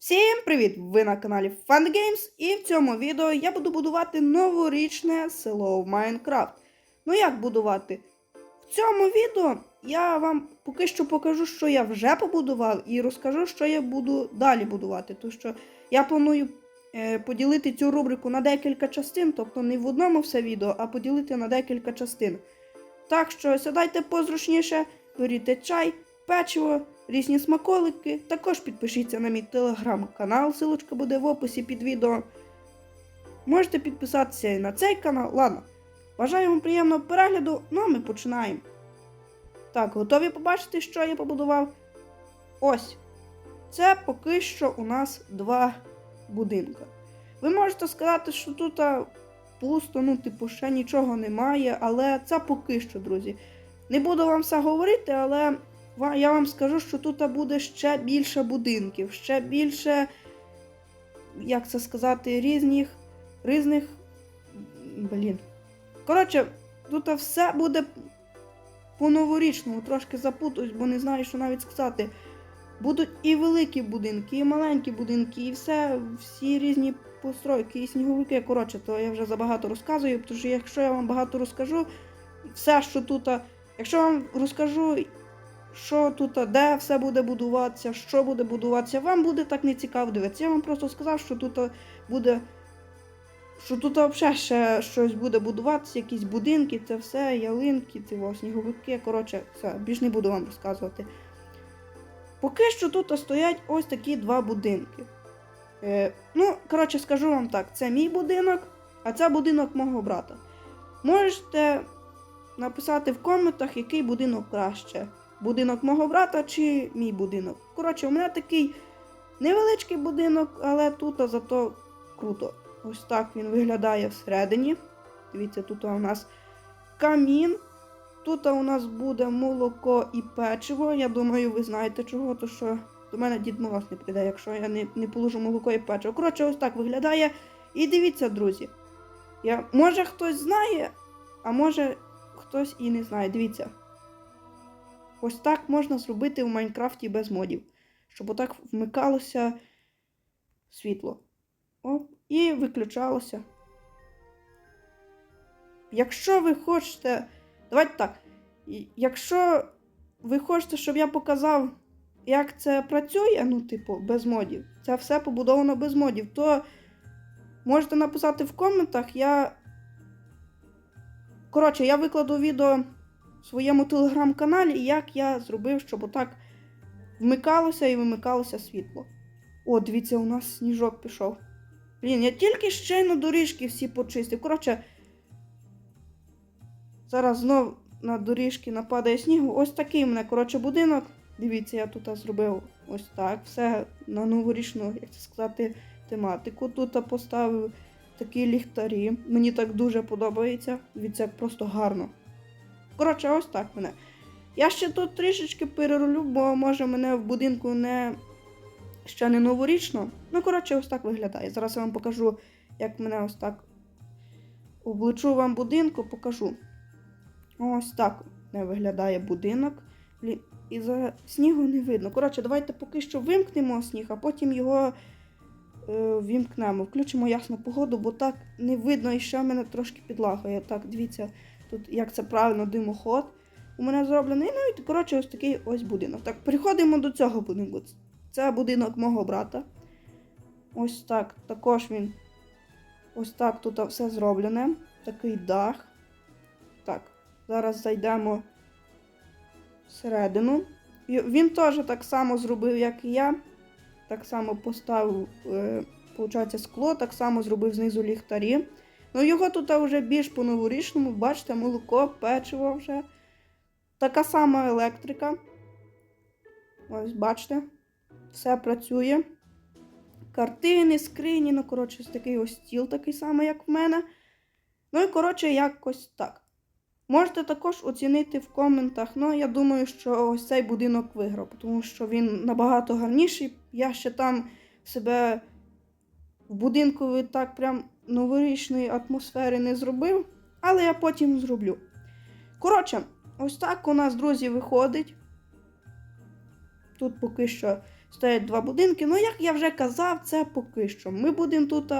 Всім привіт! Ви на каналі Fun Games і в цьому відео я буду будувати новорічне село в Майнкрафт. Ну як будувати? В цьому відео я вам поки що покажу, що я вже побудував, і розкажу, що я буду далі будувати. Тому що я планую е, поділити цю рубрику на декілька частин, тобто не в одному все відео, а поділити на декілька частин. Так що сідайте позручніше, беріть чай, печиво, різні смаколики. Також підпишіться на мій телеграм-канал, ссылочка буде в описі під відео. Можете підписатися і на цей канал. Ладно. Бажаю вам приємного перегляду, ну а ми починаємо. Так, готові побачити, що я побудував? Ось. Це поки що у нас два будинки. Ви можете сказати, що тут пусто, ну, типу, ще нічого немає, але це поки що, друзі. Не буду вам все говорити, але я вам скажу, що тут буде ще більше будинків, ще більше, як це сказати, різних, різних. Блін. Коротше, тут все буде по-новорічному, трошки запутуюсь, бо не знаю, що навіть сказати. Будуть і великі будинки, і маленькі будинки, і все, всі різні постройки, і сніговики. Коротше, то я вже забагато розказую, тому що якщо я вам багато розкажу, все, що тут, якщо вам розкажу, що тут, де все буде будуватися, що буде будуватися, вам буде так не цікаво дивитися. Я вам просто сказав, що тут буде. Що тут взагалі ще щось буде будуватися, якісь будинки, це все, ялинки, це сніговики. Коротше, все, більш не буду вам розказувати. Поки що тут стоять ось такі два будинки. Е, ну, коротше, скажу вам так: це мій будинок, а це будинок мого брата. Можете написати в коментах, який будинок краще. Будинок мого брата чи мій будинок. Коротше, у мене такий невеличкий будинок, але тут а, зато круто. Ось так він виглядає всередині. Дивіться, тут у нас камін. Тут у нас буде молоко і печиво. Я думаю, ви знаєте чого, то що до мене Дід Мороз не прийде, якщо я не, не положу молоко і печиво. Коротше, ось так виглядає. І дивіться, друзі. Я, може хтось знає, а може хтось і не знає. Дивіться. Ось так можна зробити в Майнкрафті без модів. Щоб отак вмикалося світло. Оп, і виключалося. Якщо ви хочете. Давайте так. Якщо ви хочете, щоб я показав, як це працює, ну, типу, без модів, це все побудовано без модів, то можете написати в коментах. Я. Коротше, я викладу відео в своєму телеграм-каналі, як я зробив, щоб отак вмикалося і вимикалося світло. О, дивіться, у нас сніжок пішов. Блін, я тільки щойно доріжки всі почистив. Коротше, зараз знов на доріжки нападає снігу. Ось такий у мене, коротше, будинок. Дивіться, я тут зробив ось так. Все на новорічну, як це сказати, тематику. Тут поставив такі ліхтарі. Мені так дуже подобається. Дивіться, як просто гарно. Коротше, ось так мене. Я ще тут трішечки переролю, бо може мене в будинку не ще не новорічно. Ну, коротше, ось так виглядає. Зараз я вам покажу, як мене ось так обличу вам будинку, покажу. Ось так не виглядає будинок. І за снігу не видно. Коротше, давайте поки що вимкнемо сніг, а потім його е, вімкнемо. Включимо ясну погоду, бо так не видно і ще мене трошки підлагає. Так, дивіться, тут як це правильно димоход. У мене зроблений. Ну і коротше, ось такий ось будинок. Так, переходимо до цього будинку. Це будинок мого брата. Ось так. Також він. Ось так тут все зроблене. Такий дах. Так, зараз зайдемо всередину. І Він теж так само зробив, як і я. Так само поставив, е, скло, так само зробив знизу ліхтарі. Ну, його тут вже більш по-новорічному, бачите, молоко, печиво вже. Така сама електрика. Ось, бачите все працює. Картини, скрині, ну, коротше, такий ось стіл, такий самий, як в мене. Ну і, коротше, якось так. Можете також оцінити в коментах. Ну, я думаю, що ось цей будинок виграв, тому що він набагато гарніший. Я ще там себе в будинку так прям новорічної атмосфери не зробив, але я потім зроблю. Коротше, ось так у нас, друзі, виходить. Тут поки що стоять два будинки. Ну, як я вже казав, це поки що. Ми будемо тут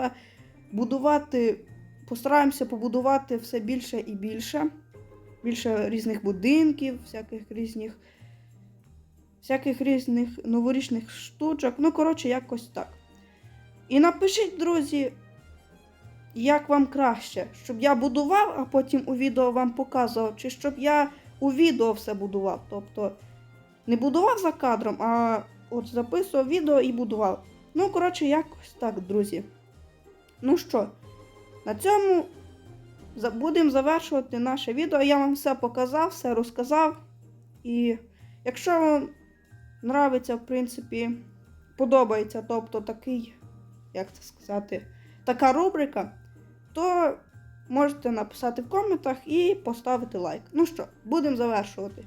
будувати, постараємося побудувати все більше і більше. Більше різних будинків, всяких різних. Всяких різних новорічних штучок. Ну, коротше, якось так. І напишіть, друзі, як вам краще, щоб я будував, а потім у відео вам показував, чи щоб я у відео все будував. Тобто не будував за кадром, а от записував відео і будував. Ну, коротше, якось так, друзі. Ну що, на цьому будемо завершувати наше відео. Я вам все показав, все розказав. І якщо вам нравиться, в принципі, подобається, тобто такий, як це сказати, така рубрика, то можете написати в коментах і поставити лайк. Ну що, будемо завершувати.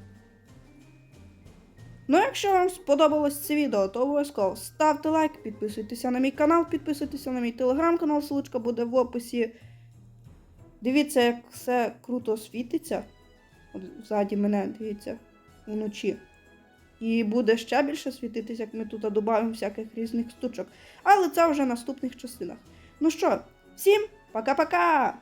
Ну, якщо вам сподобалось це відео, то обов'язково ставте лайк, підписуйтеся на мій канал, підписуйтеся на мій телеграм-канал, ссылочка буде в описі. Дивіться, як все круто світиться. От ззаді мене, дивіться, вночі. І буде ще більше світитися, як ми тут додамо всяких різних штучок. Але це вже в наступних частинах. Ну що, всім пока-пока!